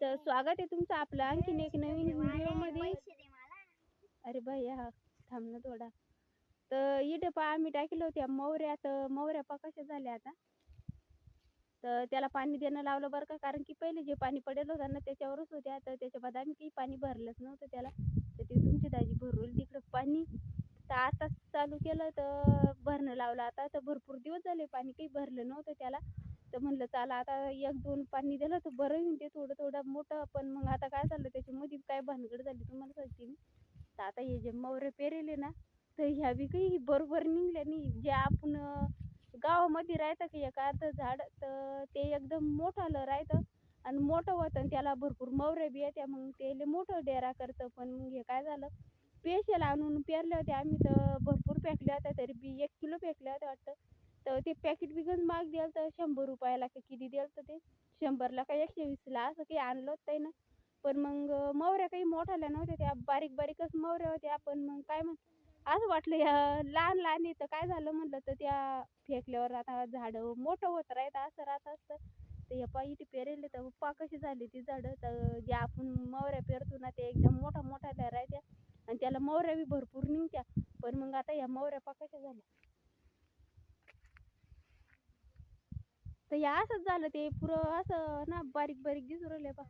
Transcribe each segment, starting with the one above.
तर स्वागत आहे तुमचं आपलं. आणखीन एक नवीन व्हिडिओमध्ये. अरे भैया हा थांब ना थोडा. तर इथे पा आम्ही टाकलं होत्या मोहऱ्या. तर मोहऱ्या पा कशा झाल्या आता. तर त्याला पाणी देणं लावलं बरं का? कारण की पहिले जे पाणी पडेल होतं ना त्याच्यावरच होत्या. तर त्याच्या बाद आम्ही काही पाणी भरलंच नव्हतं त्याला. तर ते तुमची दाजी भरवली तिकडं पाणी. तर आता चालू केलं तर भरणं लावलं आता. तर भरपूर दिवस झाले पाणी काही भरलं नव्हतं त्याला. तर म्हणलं चला आता एक दोन पाणी दिलं तर बरं येऊन ते थोडं थोडं मोठं पण मग आता काय झालं त्याच्यामध्ये काय भानगड झाली तुम्हाला सांगते मी तर आता हे जे मवरे पेरेले ना तर ह्या बी काही बरोबर निघल्या नाही. जे आपण गावामध्ये राहतं की एक अर्ध झाड तर ते एकदम मोठालं राहतं आणि मोठं होतं आणि त्याला भरपूर मोहरे बी येत्या. मग ते मोठं डेरा करतं. पण मग हे काय झालं पेशल आणून पेरल्या होत्या आम्ही तर भरपूर फेकल्या होत्या. तरी बी एक किलो फेकल्या होत्या वाटतं. तर ते पॅकेट बिकन महाग द्याल तर शंभर रुपयाला का किती द्याल तर ते शंभरला का एकशे वीसला असं काही आणलं होतं ना. पण मग मोहऱ्या काही मोठाल्या नव्हत्या त्या. बारीक बारीकच मोहऱ्या होत्या. पण मग काय म्हण असं वाटलं या लहान लहान येतं तर काय झालं म्हटलं तर त्या फेकल्यावर आता झाडं मोठं होत राहतं असं राहत असतं. तर या पायी इथे पेरेले तर पा कशी झाली ती झाडं? तर जे आपण मोहऱ्या पेरतो ना ते एकदम मोठा मोठ्या राहत्या. आणि त्याला मोहऱ्या बी भरपूर निघत्या. पण मग आता या मोहऱ्या पा कशा झाल्या? तर या असंच झालं ते पुरं असं ना बारीक बारीक दिसू राहिले पा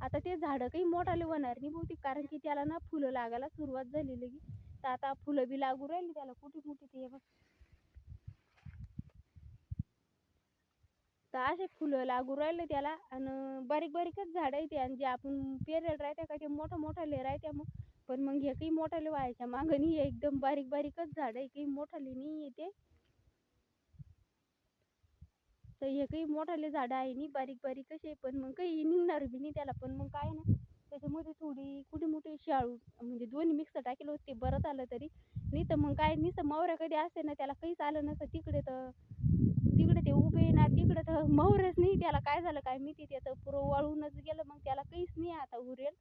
आता ते झाडं काही मोठाले होणार नाही बहुतेक कारण की त्याला ना फुलं लागायला सुरुवात झाली तर आता फुलं बी लागू राहिली त्याला कुठे कुठे ते बघ. तर असे फुलं लागू राहिले त्याला आणि बारीक बारीकच झाड आहे ते. आणि जे आपण पेरेल राहते का ते मोठं मोठाले राहते मग. पण मग हे काही मोठाले व्हायच्या मागं नाही एकदम बारीक बारीकच झाड आहे काही मोठाले नाही येते तर हे काही मोठाले झाडं आहे नाही बारीक बारीक आहे पण मग काही निघणार बी नाही त्याला. पण मग काय ना त्याच्यामध्ये थोडी कुठे मोठी शाळू म्हणजे दोन्ही मिक्स टाकेलं होते ते बरं झालं तरी. नाही तर मग काय नाही तर मावऱ्या कधी असते ना त्याला काहीच आलं नसतं. तिकडे तर तिकडे ते उभे ना तिकडे तर मावरच नाही. त्याला काय झालं काय माहिती. त्याचं पुरं वाळूनच गेलं मग त्याला काहीच नाही आता उरेल.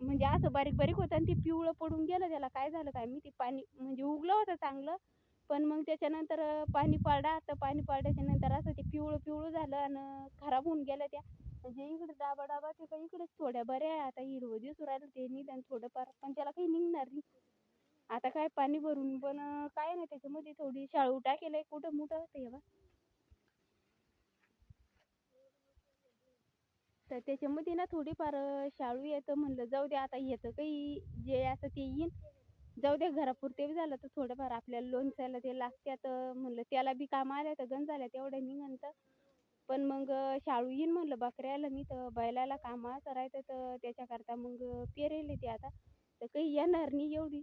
म्हणजे असं बारीक बारीक होतं आणि ते पिवळं पडून गेलं त्याला काय झालं काय माहिती. पाणी म्हणजे उगलं होतं चांगलं. पण मग त्याच्यानंतर पाणी पाडा तर पाणी पाडायच्या नंतर असं ते पिवळं पिवळं झालं आणि खराब होऊन गेलं त्या. म्हणजे इकडे डाबा डाबा ते काही इकडेच थोड्या बऱ्या आहे. आता हिरवं दिसू राहिलं ते निदान थोडंफार पण त्याला काही निघणार नाही. आता काय पाणी भरून पण काय नाही त्याच्यामध्ये. थोडी शाळू टाकेल कुठं मोठं होतं हे बा तर त्याच्यामध्ये ना थोडीफार शाळू येतं म्हणलं. जाऊ दे आता येतं काही. जे असं ते येईन. जाऊ दे घरापुरते बी झालं तर थोडंफार आपल्याला लोणच्याला ते लागत्यात म्हणलं त्याला बी काम आल्या तर गंज झाल्या तेवढ्या निघन तर पण मग शाळू येईन म्हणलं बकऱ्याला मी तर बैलाला कामाचं करायचं तर त्याच्याकरता मग पेरेल ते आता. तर काही येणार नाही एवढी.